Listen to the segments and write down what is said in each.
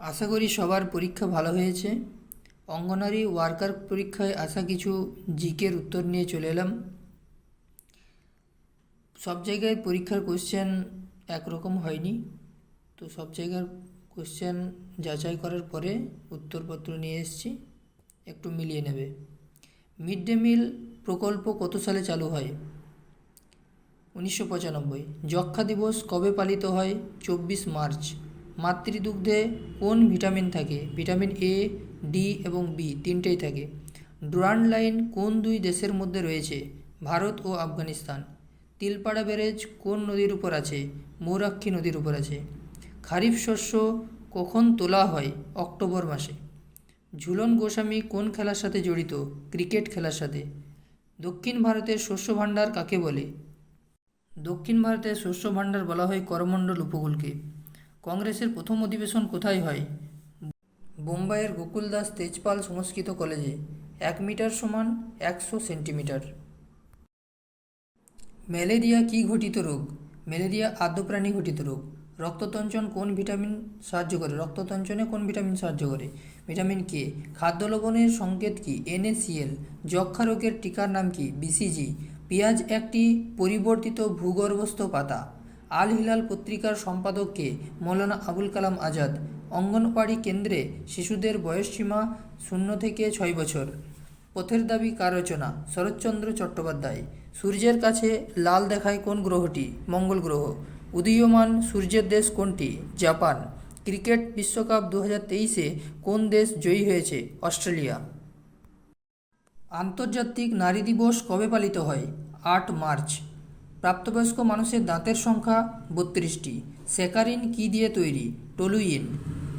আশা করি সবার পরীক্ষা ভালো হয়েছে। অঙ্গনারী ওয়ার্কার পরীক্ষায় আসা কিছু জিকের উত্তর নিয়ে চলে এলাম। সব জায়গায় পরীক্ষার কোশ্চেন একরকম হয়নি। তো সব জায়গার কোশ্চেন যাচাই করার পরে উত্তরপত্র নিয়ে এসেছি। একটু মিলিয়ে নেবে। মিড ডে মিল প্রকল্প কত সালে চালু হয়? উনিশশো পঁচানব্বই। যক্ষা দিবস কবে পালিত হয়? চব্বিশ মার্চ। মাতৃদুগ্ধে কোন ভিটামিন থাকে? ভিটামিন এ ডি এবং বি তিনটেই থাকে। ডুরান্ড লাইন কোন দুই দেশের মধ্যে রয়েছে? ভারত ও আফগানিস্তান। তিলপাড়া ব্যারেজ কোন নদীর উপর আছে? মৌরাক্ষী নদীর উপর আছে। খারিফ শস্য কখন তোলা হয়? অক্টোবর মাসে। ঝুলন গোস্বামী কোন খেলার সাথে জড়িত? ক্রিকেট খেলার সাথে। দক্ষিণ ভারতের শস্য ভাণ্ডার কাকে বলে? দক্ষিণ ভারতের শস্য ভাণ্ডার বলা হয় করমণ্ডল উপকূলকে। কংগ্রেসের প্রথম অধিবেশন কোথায় হয়? বোম্বাইয়ের গোকুলদাস তেজপাল সংস্কৃত কলেজে, এক মিটার সমান একশো সেন্টিমিটার। ম্যালেরিয়া কি ঘটিত রোগ? ম্যালেরিয়া আদ্যপ্রাণী ঘটিত রোগ। রক্ততঞ্চন কোন ভিটামিন সাহায্য করে? রক্ততঞ্চনে কোন ভিটামিন সাহায্য করে? Vitamin K? খাদ্য লবণের সংকেত কি? এনএসিএল যক্ষা রোগের টিকার নাম কি? বিসিজি। পেঁয়াজ একটি পরিবর্তিত ভূগর্ভস্থ পাতা। আল হিলাল পত্রিকার সম্পাদক কে মৌলানা আবুল কালাম আজাদ। অঙ্গনওয়াড়ি কেন্দ্রে শিশুদের বয়সসীমা শূন্য থেকে ছয় বছর। পথের দাবি কার রচনা? শরৎচন্দ্র চট্টোপাধ্যায়। সূর্যের কাছে লাল দেখায় কোন গ্রহটি? মঙ্গল গ্রহ। উদীয়মান সূর্যের দেশ কোনটি? জাপান। ক্রিকেট বিশ্বকাপ দু তেইশে কোন দেশ জয়ী হয়েছে? অস্ট্রেলিয়া। আন্তর্জাতিক নারী দিবস কবে পালিত হয়? আট মার্চ। প্রাপ্তবয়স্ক মানুষের দাঁতের সংখ্যা বত্রিশটি। স্যাকারিন কি দিয়ে তৈরি? টলুইন।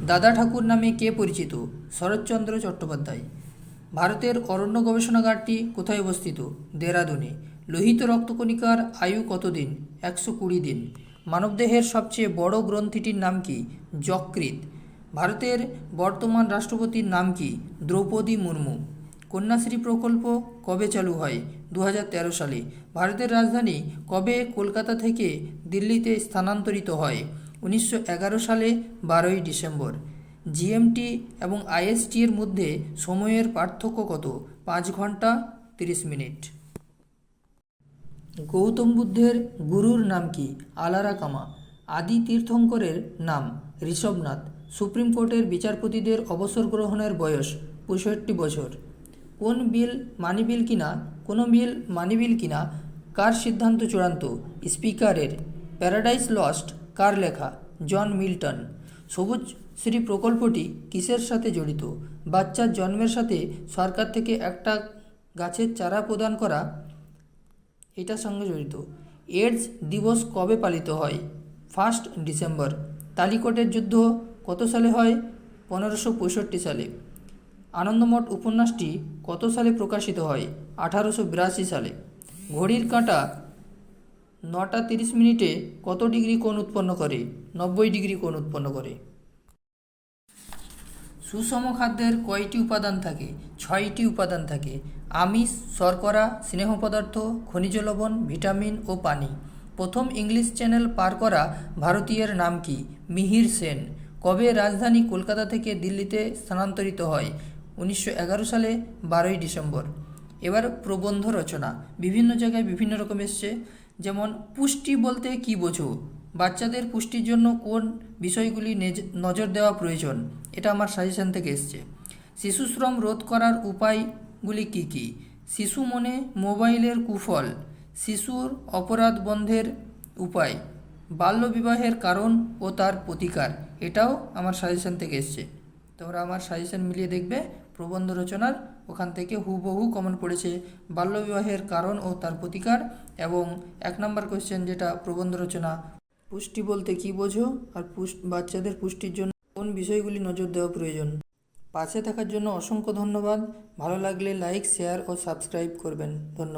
দাদা ঠাকুর নামে কে পরিচিত? শরৎচন্দ্র চট্টোপাধ্যায়। ভারতের অরণ্য গবেষণাগারটি কোথায় অবস্থিত? দেরাদুনে। লোহিত রক্তকণিকার আয়ু কতদিন? একশো কুড়ি দিন। মানবদেহের সবচেয়ে বড় গ্রন্থিটির নাম কি? যকৃত ভারতের বর্তমান রাষ্ট্রপতির নাম কি? দ্রৌপদী মুর্মু। কন্যাশ্রী প্রকল্প কবে চালু হয়? দু হাজার তেরো সালে। ভারতের রাজধানী কবে কলকাতা থেকে দিল্লিতে স্থানান্তরিত হয়? উনিশশো এগারো সালে বারোই ডিসেম্বর। জিএমটি এবং আইএসটি এর মধ্যে সময়ের পার্থক্য কত? পাঁচ ঘণ্টা তিরিশ মিনিট। গৌতম বুদ্ধের গুরুর নাম কি? আলারা কামা। আদি তীর্থঙ্করের নাম ঋষভনাথ। সুপ্রিম কোর্টের বিচারপতিদের অবসর গ্রহণের বয়স পঁয়ষট্টি বছর। কোন বিল মানি বিল কিনা? কোনো বিল মানি বিল কিনা কার সিদ্ধান্ত চূড়ান্ত, স্পিকারের, প্যারাডাইস লস্ট, কার লেখা, জন মিল্টন। সবুজ শ্রী প্রকল্পটি কিসের সাথে জড়িত? বাচ্চার জন্মের সাথে সরকার থেকে একটা গাছের চারা প্রদান করা, এটার সঙ্গে জড়িত। এডস দিবস কবে পালিত হয়? First December. তালিকটের যুদ্ধ কত সালে হয়? পনেরোশো পঁয়ষট্টি সালে। আনন্দমঠ উপন্যাসটি কত সালে প্রকাশিত হয়? আঠারোশো বিরাশি সালে। ঘড়ির কাঁটা নটা তিরিশ মিনিটে কত ডিগ্রি কোণ উৎপন্ন করে? নব্বই ডিগ্রি কোণ উৎপন্ন করে। সুষম খাদ্যের কয়টি উপাদান থাকে? ছয়টি উপাদান থাকে। আমিষ, শর্করা, স্নেহ পদার্থ, খনিজ লবণ, ভিটামিন ও পানি। প্রথম ইংলিশ চ্যানেল পার করা ভারতীয়ের নাম কি? মিহির সেন। কবে রাজধানী কলকাতা থেকে দিল্লিতে স্থানান্তরিত হয়? উনিশশো এগারো সালে বারোই ডিসেম্বর। এবার প্রবন্ধ রচনা। বিভিন্ন জায়গায় বিভিন্ন রকম এসছে। যেমন, পুষ্টি বলতে কি বোঝো? বাচ্চাদের পুষ্টির জন্য কোন বিষয়গুলি নেজ- নজর দেওয়া প্রয়োজন? এটা আমার সাজেশান থেকে এসছে। শিশু শ্রম রোধ করার উপায়গুলি কি কি? শিশু মনে মোবাইলের কুফল। শিশুর অপরাধ বন্ধের উপায়। বাল্যবিবাহের কারণ ও তার প্রতিকার। এটাও আমার সাজেশান থেকে এসছে। তোমরা আমার সাজেশান মিলিয়ে দেখবে। প্রবন্ধ রচনার ওখান থেকে হুবহু কমন পড়েছে বাল্যবিবাহের কারণ ও তার প্রতিকার এবং এক নম্বর কোয়েশ্চেন যেটা প্রবন্ধ রচনা, পুষ্টি বলতে কি বোঝো আর বাচ্চাদের পুষ্টির জন্য কোন বিষয়গুলি নজর দেওয়া প্রয়োজন? পাশে থাকার জন্য অসংখ্য ধন্যবাদ, ভালো লাগলে লাইক শেয়ার ও সাবস্ক্রাইব করবেন, ধন্যবাদ।